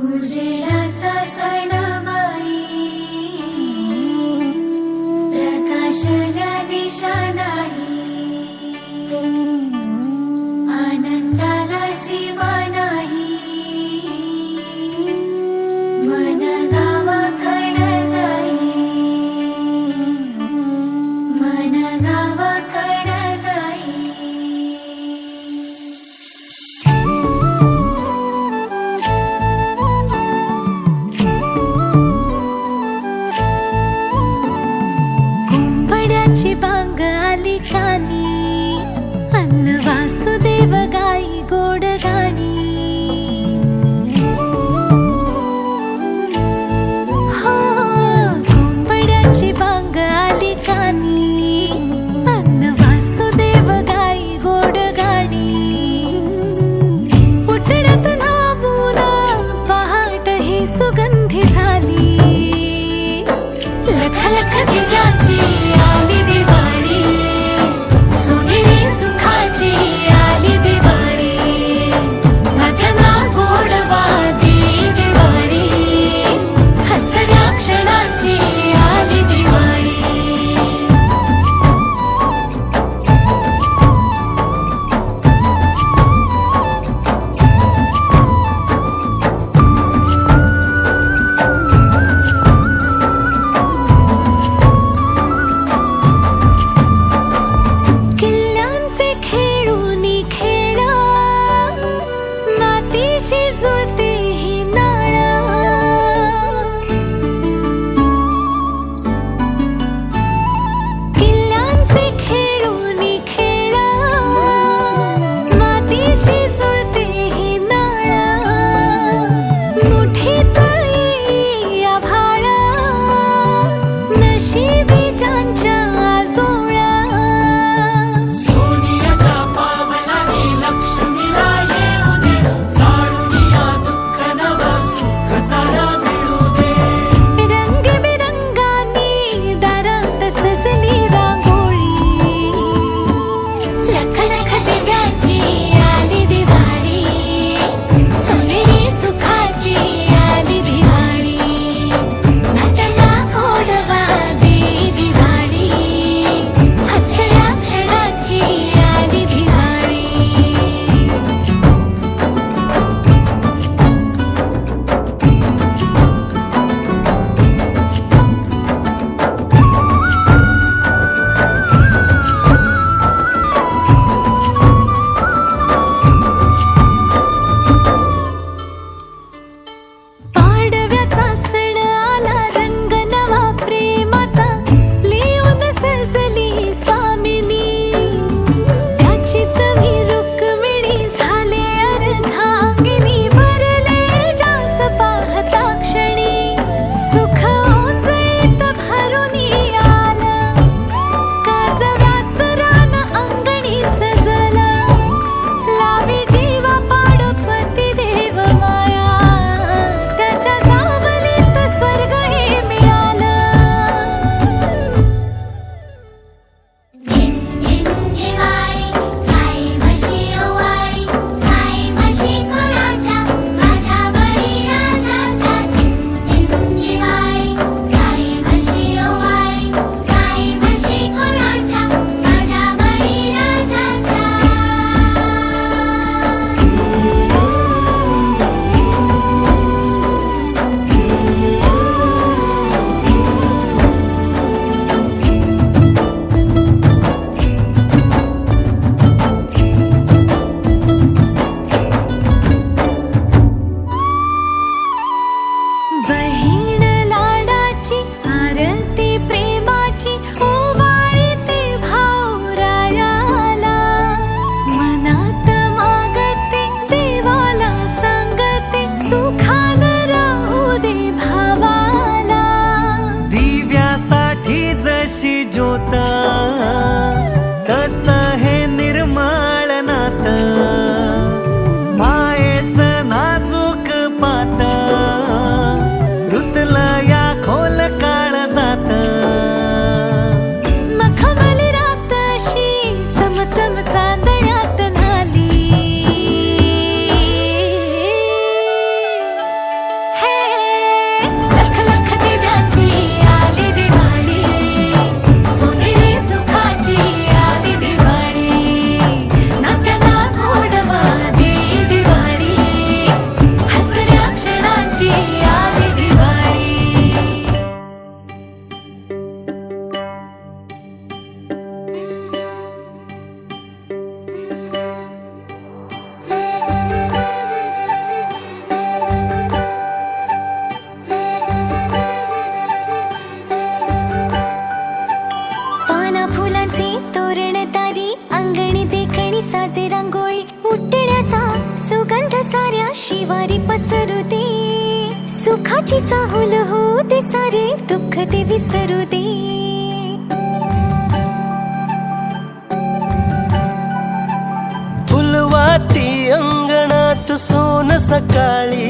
Ujian तुझी चाहूल हो दे सारे दुःख ते विसरू दे. फुलवाती अंगणात सोन सकाळी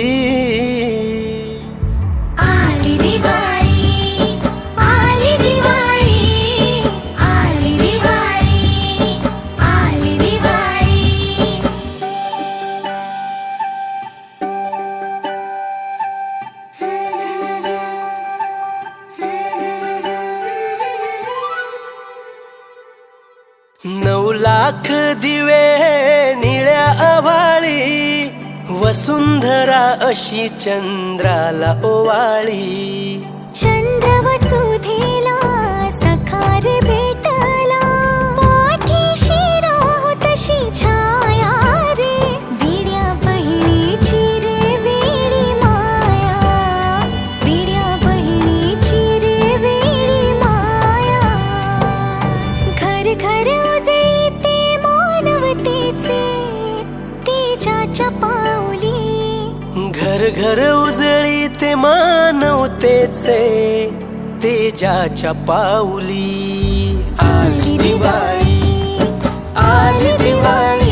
वसुंधरा अशी चंद्राला ओवाळी. चंद्र वसुधेला सखार घर घर उजळी ते मानवतेचे तेजाच्या पाऊली. आली दिवाळी आली दिवाळी.